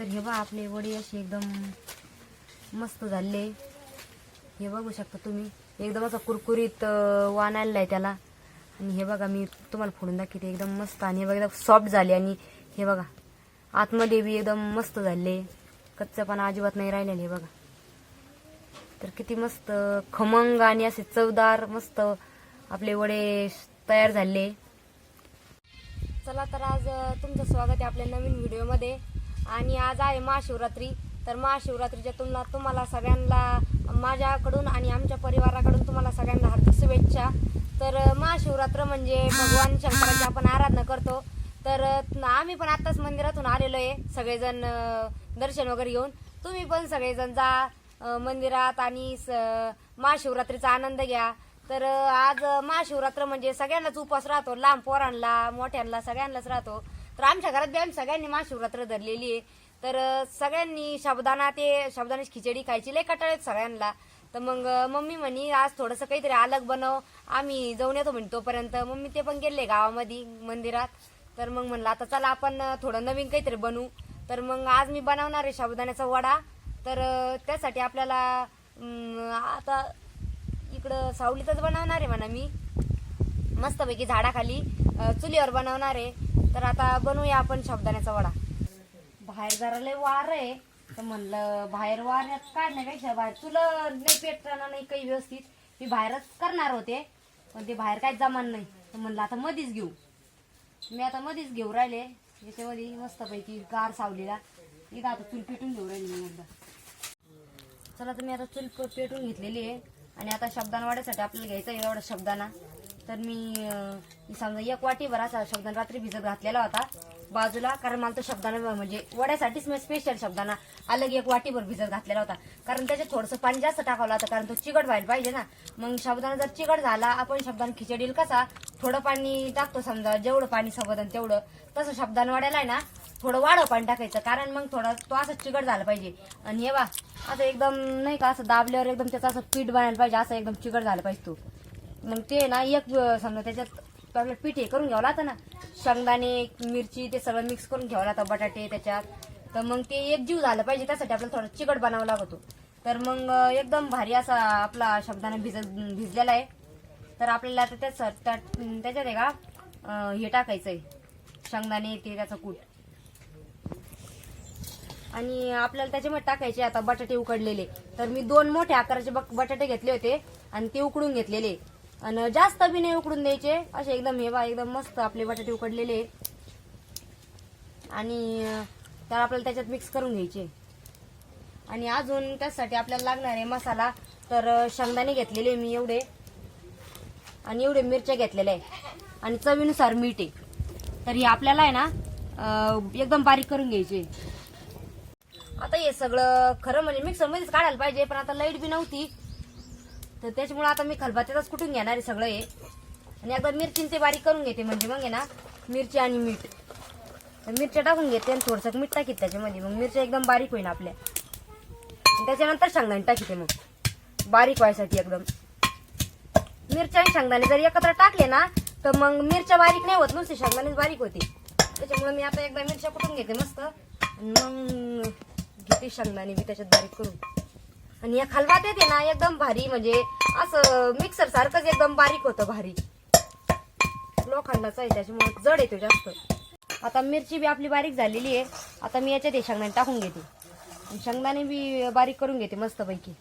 तर हे बघा आपले वडे असे एकदम मस्त झाले. हे बघू शकता तुम्ही. एकदम असा कुरकुरीत वाण आलेला आहे त्याला. आणि हे बघा मी तुम्हाला फोडून दाखवते. एकदम मस्त आणि हे बघा एकदम सॉफ्ट झाले. आणि हे बघा आतमध्ये बी एकदम मस्त झाले. कच्चपणा अजिबात नाही राहिलेले हे बघा. तर किती मस्त खमंग आणि असे चवदार मस्त आपले वडे तयार झाले. चला तर आज तुमचं स्वागत आहे आपल्या नवीन व्हिडिओमध्ये. आणि आज आहे महाशिवरात्री. तर महाशिवरात्रीच्या तुम्हाला तुम्हाला सगळ्यांना माझ्याकडून आणि आमच्या परिवाराकडून तुम्हाला सगळ्यांना हार्दिक शुभेच्छा. तर महाशिवरात्र म्हणजे भगवान शंकराची आपण आराधना करतो. तर आम्ही पण आत्ताच मंदिरातून आलेलो आहे सगळेजण दर्शन वगैरे घेऊन. तुम्ही पण सगळेजण जा मंदिरात आणि स- महाशिवरात्रीचा आनंद घ्या. तर आज महाशिवरात्र म्हणजे सगळ्यांनाच उपवास राहतो लांब पोरांना मोठ्यांना सगळ्यांनाच राहतो. तर आमच्या घरात बी आम्ही सगळ्यांनी महाशिवरात्र धरलेली आहे. तर सगळ्यांनी शब्दाना ते शब्दानेच खिचडी खायची लय कटाळेत सगळ्यांना. तर मग मम्मी म्हणी आज थोडंसं काहीतरी अलग बनव. आम्ही जाऊन येतो म्हणे तोपर्यंत. मम्मी ते पण गेले गावामध्ये मंदिरात. तर मग म्हणलं आता चला आपण थोडं नवीन काहीतरी बनवू. तर मग आज मी बनवणार आहे साबुदाण्याचा वडा. तर त्यासाठी आपल्याला आता इकडं सावलीतच बनवणार आहे म्हणा मी. मस्तपैकी झाडाखाली चुलीवर बनवणार आहे. तर आता बनवूया आपण साबुदाण्याचा वडा. बाहेर जरा लय वार आहे. तर म्हणलं बाहेर वाऱ्यात काढण्यापेक्षा बाहेर तुला नाही पेटताना नाही काही व्यवस्थित. मी बाहेरच करणार होते पण ते बाहेर काय जमान नाही. तर म्हणलं आता मधीच घेऊ. मी आता मधीच घेऊ राहिले. याच्यामध्ये मस्तपैकी गार सावलीला. इथं आता चूल पेटून घेऊ राहिली मी एकदा चला तर मी आता चूल पेटून घेतलेली आहे. आणि आता शब्दान वाढायसाठी आपल्याला घ्यायचं आहे एवढा शब्दाना तर मी समजा एक वाटीभर असा शब्दान रात्री भिजत घातलेला होता बाजूला कारण मला तो शब्दाना म्हणजे वड्यासाठीच मी स्पेशल शब्दाना अलग एक वाटीभर भिजत घातलेला होता. कारण त्याच्यात थोडंसं पाणी जास्त टाकावं होतं कारण तो चिकट व्हायला पाहिजे ना. मग शब्दाना जर चिकट झाला आपण शब्दान खिचडील कसा थोडं पाणी टाकतो समजा जेवढं पाणी सबदन तेवढं तसं शब्दान वाढायला आहे ना थोडं वाढव पाणी टाकायचं. कारण मग थोडं तो असं चिकट झाला पाहिजे. आणि हे बा असं एकदम नाही का असं दाबल्यावर एकदम त्याचं असं पीठ बनायला पाहिजे असं एकदम चिकट झालं पाहिजे तो. मग ते ना एक समजा त्याच्यात आपलं पीठ हे करून घ्यावं लागतं ना. शेंगदाणे मिरची ते सगळं मिक्स करून घ्यावं लागतं बटाटे त्याच्यात. तर मग ते एक जीव झालं पाहिजे त्यासाठी आपल्याला थोडं चिकट बनावं लागतो. तर मग एकदम भारी असा आपला शब्दाने भिजत भिजलेला आहे. तर आपल्याला आता त्याच त्यात- त्याच्यात आहे का हे टाकायचं आहे शेंगदाणे ते त्याचं कूट. आणि आपल्याला त्याच्यामध्ये टाकायचे आता बटाटे उकडलेले. तर मी दोन मोठ्या आकाराचे बक- बटाटे घेतले होते आणि ते उकडून घेतलेले. आणि जास्त बी नाही उकडून द्यायचे. असे एकदम हे बा एकदम मस्त आपले बटाटे उकडलेले आणि त्याला आपल्याला त्याच्यात मिक्स करून घ्यायचे. आणि अजून त्यासाठी आपल्याला लागणार आहे मसाला. तर शेंगदाणे घेतलेले मी एवढे. आणि एवढे मिरच्या घेतलेल्या आहे आणि चवीनुसार मीठ आहे. तर हे आपल्याला आहे ना एकदम बारीक करून घ्यायचे. आता हे सगळं खरं म्हणजे मिक्सरमध्येच काढायला पाहिजे पण आता लाइट बी नव्हती. तर त्याच्यामुळे आता मी खलबत्त्यातच कुठून घेणार आहे सगळं हे. आणि एकदा मिरची ते बारीक करून घेते म्हणजे मग आहे ना मिरची आणि मीठ. तर मिरच्या टाकून घेते आणि थोडंसं मीठ टाकीत त्याच्यामध्ये. मग मिरच्या एकदम बारीक होईल आपल्या. त्याच्यानंतर शेंगदाणे टाकीते मग. बारीक व्हायसाठी एकदम. मिरच्या आणि शेंगदाणे जर एकत्र टाकले ना तर मग मिरच्या बारीक नाही होत. नुसते शेंगदाणेच बारीक होते. त्याच्यामुळे मी आता एकदा मिरच्या कुठून घेते मस्त. मग घेते शेंगदाणे मी त्याच्यात बारीक करून. आणि या खलबात येते ना एकदम भारी म्हणजे असं मिक्सर सारखंच एकदम बारीक होतं भारी. लोखंडाचं आहे त्याच्यामुळे जड येतो जास्त. आता मिरची बी आपली बारीक झालेली आहे. आता मी याच्यात हे शेंगदाणे टाकून घेते. आणि शेंगदाणे बी बारीक करून घेते मस्तपैकी.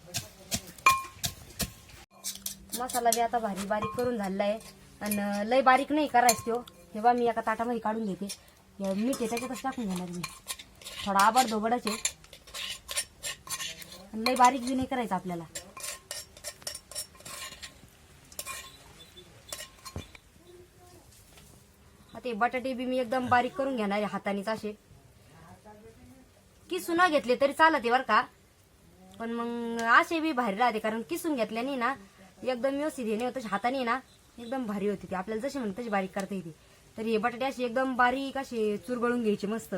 मसाला बी आता भारी बारीक करून झालेला आहे आणि लय बारीक नाही करायचं तो हे बा मी एका ताटामध्ये काढून घेते. मीठ आहे त्याच्यातच टाकून घेणार मी. थोडा आबड धोबडच आहे. लय बारीक बी नाही करायचं आपल्याला. ते बटाटे बी मी एकदम बारीक करून घेणार हातानेच असे. किसून घेतले तरी चालत आहे बरं का. पण मग असे बी भारी राहते कारण किसून घेतल्याने ना एकदम व्यवस्थित हे नाही होत हाताने ना एकदम भारी होती ती. आपल्याला जशी म्हणते तशी बारीक करता येते. तर हे बटाटे असे एकदम बारीक असे चुरगळून घ्यायचे मस्त.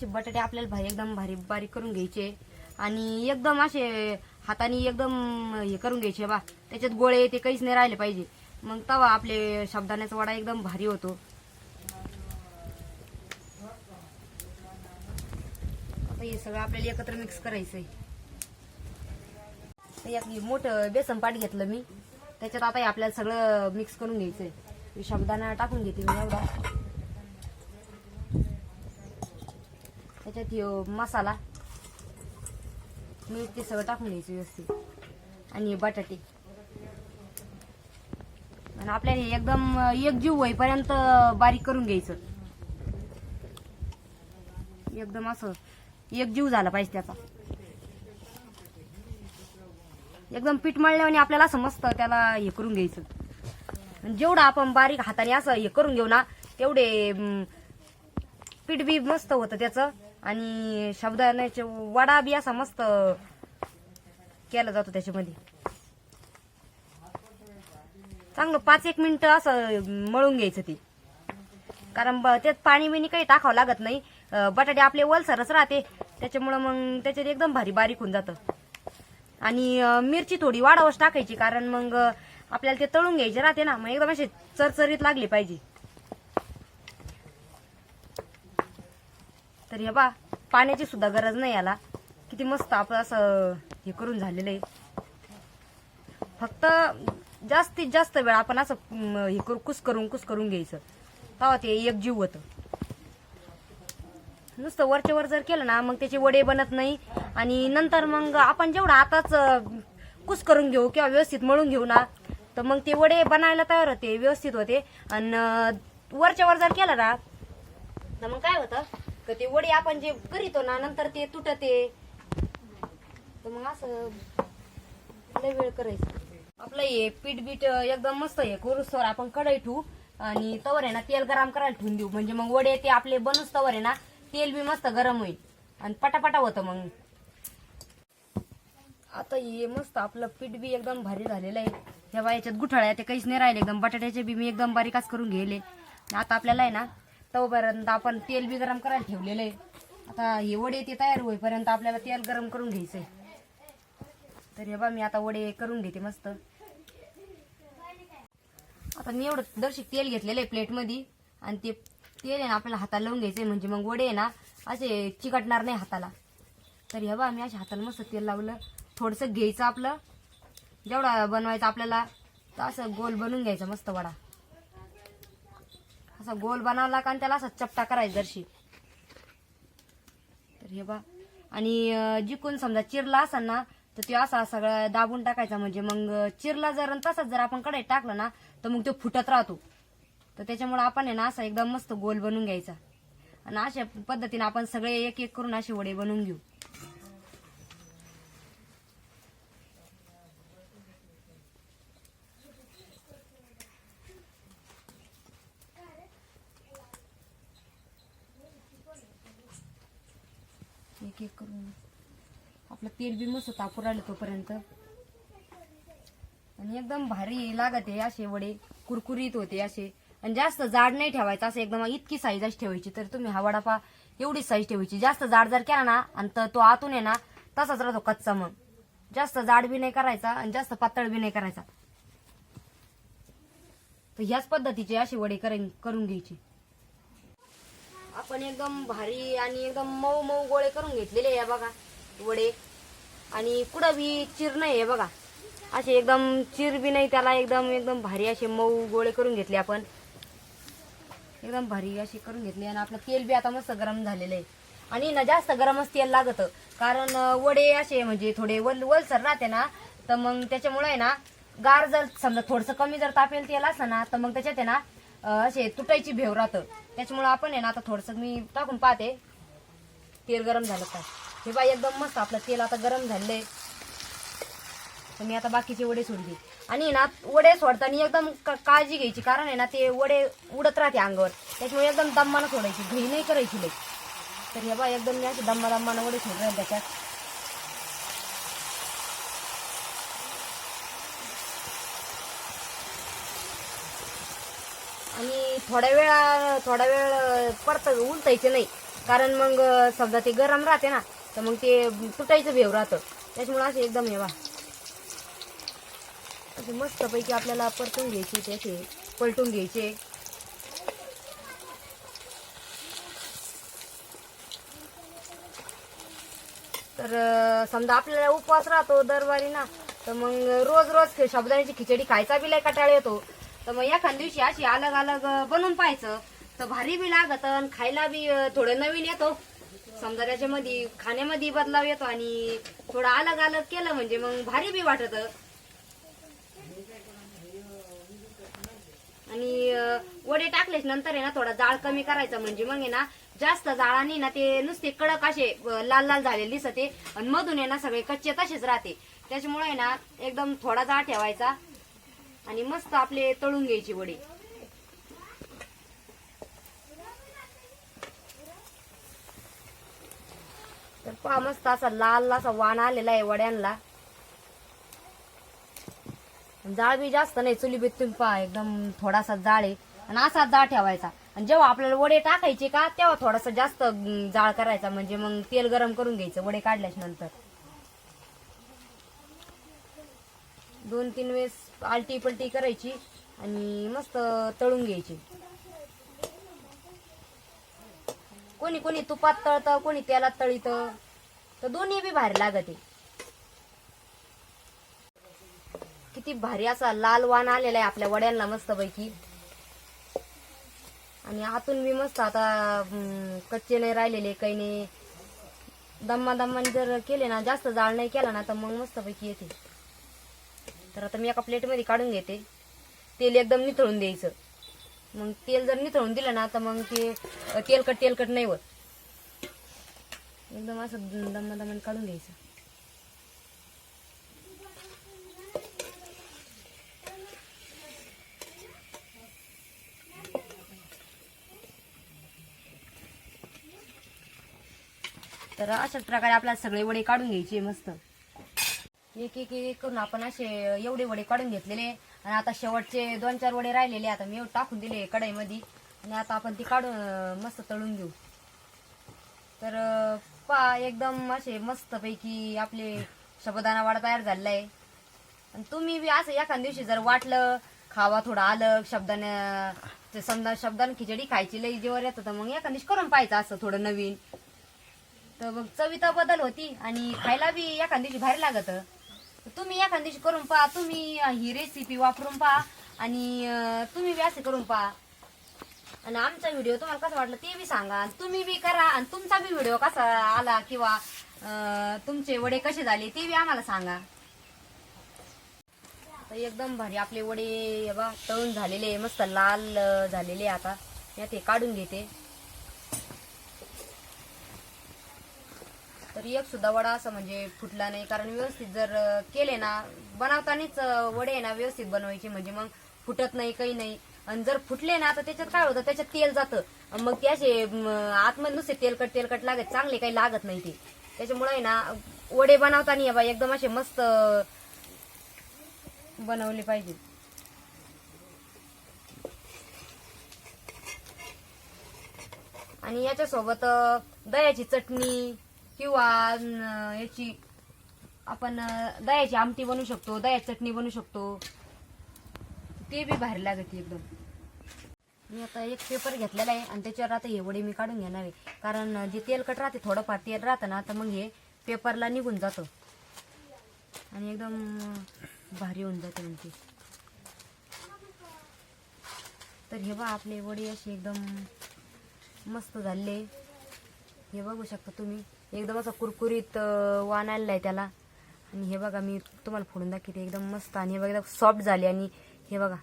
असे बटाटे आपल्याला भारी एकदम भारी बारीक करून घ्यायचे. आणि एकदम असे हाताने एकदम हे करून घ्यायचे बा. त्याच्यात गोळे ते काहीच नाही राहिले पाहिजे. मग तवा आपले शब्दाण्याचा वडा एकदम भारी होतो. आता हे सगळं आपल्याला एकत्र मिक्स करायचं आहे एक मोठं बेसन पाट घेतलं मी. त्याच्यात आता हे आपल्याला सगळं मिक्स करून घ्यायचंय. हे टाकून घेते मी एवढा. त्याच्यात यो मसाला मीठ ते सगळं टाकून घ्यायचं व्यवस्थित. आणि बटाटे. आणि आपल्याला एकदम एकदम एकजीव होईपर्यंत बारीक करून घ्यायचं. एकदम असं एकजीव झाला पाहिजे त्याचा. एकदम पीठ मळल्याने आपल्याला असं मस्त त्याला हे करून घ्यायचं. आणि जेवढं आपण बारीक हाताने असं हे करून घेऊ ना तेवढे पीठ बी मस्त होतं त्याचं. आणि साबुदाण्याचे वडा बी असा मस्त केला जातो त्याच्यामध्ये. चांगलं पाच एक मिनिट असं मळून घ्यायचं ते. कारण ब- त्यात पाणी बिणी काही टाकावं लागत नाही. बटाटे आपले वलसरच राहते. त्याच्यामुळं मग त्याच्यात एकदम भारी बारीक होऊन जातं. आणि मिरची थोडी वाढवच टाकायची कारण मग आपल्याला ते तळून घ्यायचे राहते ना. मग एकदम असे चरचरीत लागले पाहिजे. तर हे बा पाण्याची सुद्धा गरज नाही याला. किती मस्त आपलं असं हे करून झालेलं आहे. फक्त जास्तीत जास्त वेळ आपण असं हे करू कुस करून कुस करून घ्यायचं. तेव्हा ते एक जीव होतं. नुसतं वरच्या वर जर केलं ना मग त्याचे वडे बनत नाही. आणि नंतर मग आपण जेवढं आताच कुस करून घेऊ किंवा व्यवस्थित मळून घेऊ ना तर मग ते वडे बनायला तयार होते व्यवस्थित होते. आणि वरच्या वर जर केलं ना तर मग काय होतं? तर ते वडे आपण जे करीतो ना नंतर ते तुटते. तर मग असं लय वेळ करायचं. आपलं हे पीठ बीठ एकदम मस्त हे करूस्तवर आपण कढई ठेवू आणि तवर आहे ना तेल गरम करायला ठेवून देऊ. म्हणजे मग वडे ते आपले बनूस तवर आहे ना तेल बी मस्त गरम होईल. आणि पटापटा होतं मग. आता हे मस्त आपलं पीठ बी एकदम भारी झालेलं आहे. ह्या याच्यात गुठाळ्या ते काहीच नाही राहिले. एकदम बटाट्याचे बी मी एकदम बारीकच करून घेले आता आपल्याला आहे ना तोपर्यंत आपण तेल बी गरम करायला ठेवलेलं आहे. आता हे वडे ते तयार होईपर्यंत आपल्याला तेल गरम करून घ्यायचं आहे तर हे बा मी आता वडे करून घेते मस्त. आता मी एवढं दर्शक तेल घेतलेलं आहे प्लेटमध्ये. आणि ते तेल आहे ना आपल्याला हाताला लावून घ्यायचं म्हणजे मग वडे आहे ना असे चिकटणार नाही हाताला. तर हे बा मी अशा हाताला मस्त तेल लावलं. थोडंसं घ्यायचं आपलं. जेवढा बनवायचं आपल्याला तर असं गोल बनवून घ्यायचा मस्त वडा. असा गोल बनवला का आणि त्याला असा चपटा करायचा दर्शी तर हे बा. आणि जिकून समजा चिरला असेल ना तर तो असा सगळा दाबून टाकायचा म्हणजे मग चिरला जर तसाच जर आपण कढई टाकलं ना तर मग तो फुटत राहतो. तर त्याच्यामुळे आपण आहे ना असा एकदम मस्त गोल बनवून घ्यायचा. आणि अशा पद्धतीने आपण सगळे एक एक करून असे वडे बनवून घेऊ एक एक करून आपलं तेल बी मस्त तापूर आलं तोपर्यंत. आणि एकदम भारी लागत आहे असे वडे कुरकुरीत होते असे. आणि जास्त जाड नाही ठेवायचं असं एकदम इतकी साईज अशी ठेवायची तर तुम्ही हा वडापा एवढी साईज ठेवायची. जास्त जाड जर केला ना आणि तर तो आतून आहे ना तसाच राहतो कच्चा मग. जास्त जाड बी नाही करायचा आणि जास्त पातळ बी नाही करायचा. तर ह्याच पद्धतीचे असे वडे करून घ्यायचे. आपण एकदम भारी आणि एकदम मऊ मऊ गोळे करून घेतलेले या बघा वडे. आणि कुठं बी चिर नाही आहे बघा. असे एकदम चिर बी नाही त्याला एकदम एकदम भारी असे मऊ गोळे करून घेतले आपण. एकदम भारी असे करून घेतले आणि आपलं तेल बी आता मस्त गरम झालेलं आहे. आणि ना जास्त गरमच तेल लागतं. कारण वडे असे म्हणजे थोडे वल वलसर राहते ना तर मग त्याच्यामुळे आहे ना गार जर समजा थोडंसं कमी जर तापेल तेल असलं ना तर मग त्याच्यात आहे ना असे तुटायची भेव राहतं. त्याच्यामुळे आपण आहे ना आता थोडंसं मी टाकून पाहते. तेल गरम झालं तर हे बाई एकदम मस्त आपलं तेल आता गरम झालंय. तर मी आता बाकीचे वडे सोडले आणि ना वडे सोडताना एकदम का- काळजी घ्यायची कारण आहे ना ते वडे उडत राहते अंगावर. त्याच्यामुळे एकदम दम्मानं सोडायची घरी नाही करायची लई. तर हे बा एकदम मी असे दम्मा दम्मानं वडे सोडले त्याच्यात. आणि थोड्या वेळा थोडा वेळ परत उलटायचे नाही. कारण मग समजा ते गरम राहते ना तर मग ते तुटायचं भेव राहतं. त्याच्यामुळे असे एकदम हे बा. असे मस्तपैकी आपल्याला परतून घ्यायचे त्याचे पलटून घ्यायचे. तर समजा आपल्याला उपवास राहतो दरबारी ना तर मग रोज रोज साबुदाण्याची खिचडी खायचा बी लय कटाळ येतो. तर मग एखाद दिवशी अशी अलग अलग बनवून पाहायचं. तर भारी बी लागत आणि खायला बी थोडं नवीन येतो. समजा त्याच्यामध्ये खाण्यामध्ये बदलाव येतो आणि थोडं अलग अलग केलं म्हणजे मग भारी बी वाटत. आणि वडे टाकलेच नंतर आहे ना थोडा जाळ कमी करायचा म्हणजे मग आहे ना जास्त जाळाने ना ते नुसते कडक असे लाल लाल झालेले दिसते आणि मधून आहे ना सगळे कच्चे तसेच राहते. त्याच्यामुळे ना एकदम थोडा जाळ ठेवायचा आणि मस्त आपले तळून घ्यायचे वडे. तर पहा मस्त असा लाल असा वाण आलेला आहे वड्यांना जाळ बी जास्त नाही चुली बीत तुम्ही पहा एकदम थोडासा जाळ आहे. आणि असा जाळ ठेवायचा. आणि जेव्हा आपल्याला वडे टाकायचे का तेव्हा थोडासा जास्त जाळ करायचा. म्हणजे मग तेल गरम करून घ्यायचं वडे काढल्याच्या नंतर दोन तीन वेळेस आलटी पलटी करायची आणि मस्त तळून घ्यायची. कोणी कोणी तुपात तळतं कोणी तेलात तळीत. तर दोन्ही बी भारी लागते किती भारी असा लाल वाण आलेला आहे आपल्या वड्यांना मस्त पैकी आणि आतून बी मस्त आता कच्चे नाही राहिलेले काही नाही. दम्मा दम्माने जर केले ना जास्त जाळ नाही केला ना तर मग मस्त पैकी येते. तर आता मी एका प्लेटमध्ये काढून घेते. तेल एकदम निथळून द्यायचं. मग तेल जर निथळून दिलं ना तर मग ते तेलकट तेलकट नाही होत. एकदम असं दम्मा दमन काढून घ्यायचं. तर अशाच प्रकारे आपल्याला सगळे वडे काढून घ्यायचे मस्त. एक एक एक करून आपण असे एवढे वडे काढून घेतलेले. आणि आता शेवटचे दोन चार वडे राहिलेले आता मी टाकून दिले कढईमध्ये. आणि आता आपण ती काढून मस्त तळून घेऊ. तर पा पहा एकदम असे मस्त पैकी आपले शबदाना वाडा तयार झालेला आहे आणि तुम्ही बी असं एखाद्या दिवशी जर वाटलं खावा थोडं आलं शब्दानं ते समजा शब्दानं खिचडी खायची लई जेवर येतं तर मग एखाद्या दिवशी करून पाहायचं असं थोडं नवीन. तर मग चविता बदल होती आणि खायला बी एखाद्या दिवशी भारी लागत. तुम्ही एखाद्या दिवशी करून पहा तुम्ही ही रेसिपी वापरून पहा आणि अं, तुम्ही बी असे करून पहा. आणि आमचा व्हिडिओ तुम्हाला कसा वाटला ते बी सांगा. आणि तुम्ही बी करा आणि तुमचा बी व्हिडिओ कसा आला किंवा अं, तुमचे वडे कसे झाले ते बी आम्हाला सांगा. तर एकदम भारी आपले वडे हे बा तळून झालेले मस्त लाल अं, झालेले आता. मी आता हे काढून घेते. तर एक सुद्धा वडा असं म्हणजे फुटला नाही. कारण व्यवस्थित जर केले ना बनवतानाच वडे आहे ना व्यवस्थित बनवायचे. म्हणजे मग फुटत नाही काही नाही. आणि जर फुटले ना तर त्याच्यात काय होतं? त्याच्यात तेल जातं. मग ते असे आतमध्ये नुसते तेलकट तेलकट लागत. चांगले काही लागत नाही ते. त्याच्यामुळे आहे ना वडे बनवताना बा एकदम असे मस्त बनवले पाहिजे. आणि याच्यासोबत दह्याची चटणी किंवा याची आपण दह्याची आमटी बनवू शकतो दह्याची चटणी बनवू शकतो. ते बी बाहेर लागते एकदम. मी आता एक पेपर घेतलेला आहे आणि त्याच्यावर आता हे वडे मी काढून घेणार आहे. कारण जे तेलकट राहते थोडंफार तेल राहतं ना तर मग हे पेपरला निघून जातं. आणि एकदम भारी होऊन जाते म्हणजे तर हे बा आपले वडे असे एकदम मस्त झाले. हे बघू शकता तुम्ही. एकदम असं कुरकुरीत वाण आलेलं आहे त्याला. आणि हे बघा मी तुम्हाला फोडून दाखवते. एकदम मस्त आणि हे बघा एकदम सॉफ्ट झाले. आणि हे बघा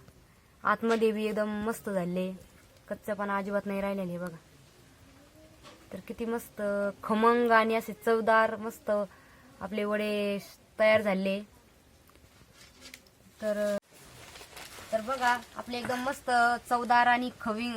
आतमध्ये बी एकदम मस्त झाले. कच्चपणा अजिबात नाही राहिलेले हे बघा. तर किती मस्त खमंग आणि असे चवदार मस्त आपले वडे तयार झाले. तर तर बघा आपले एकदम मस्त चवदार आणि खवी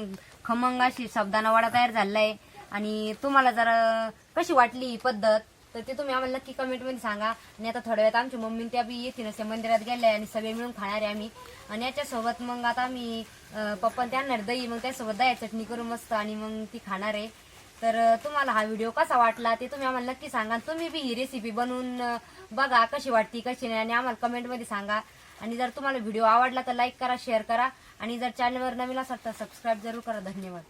खमंग अशी साबुदाणा वडा तयार झालेला आहे आणि तुम्हाला जरा कशी वाटली ही पद्धत तर ते तुम्ही आम्हाला नक्की कमेंटमध्ये सांगा. आणि आता थोड्या वेळात आमची मम्मी त्या बी येतील असे मंदिरात गेले आणि सगळे मिळून खाणार आहे आम्ही. आणि याच्यासोबत मग आता आम्ही पप्पा त्यांना आणणार दही मग त्यासोबत दह्या चटणी करू मस्त आणि मग ती खाणार आहे. तर तुम्हाला हा व्हिडिओ कसा वाटला ते तुम्ही आम्हाला नक्की सांगा. तुम्ही बी ही रेसिपी बनवून बघा कशी वाटती कशी नाही आणि आम्हाला कमेंटमध्ये सांगा. आणि जर तुम्हाला व्हिडिओ आवडला तर लाईक करा शेअर करा. आणि जर चॅनलवर नवीन असाल तर सबस्क्राईब जरूर करा. धन्यवाद.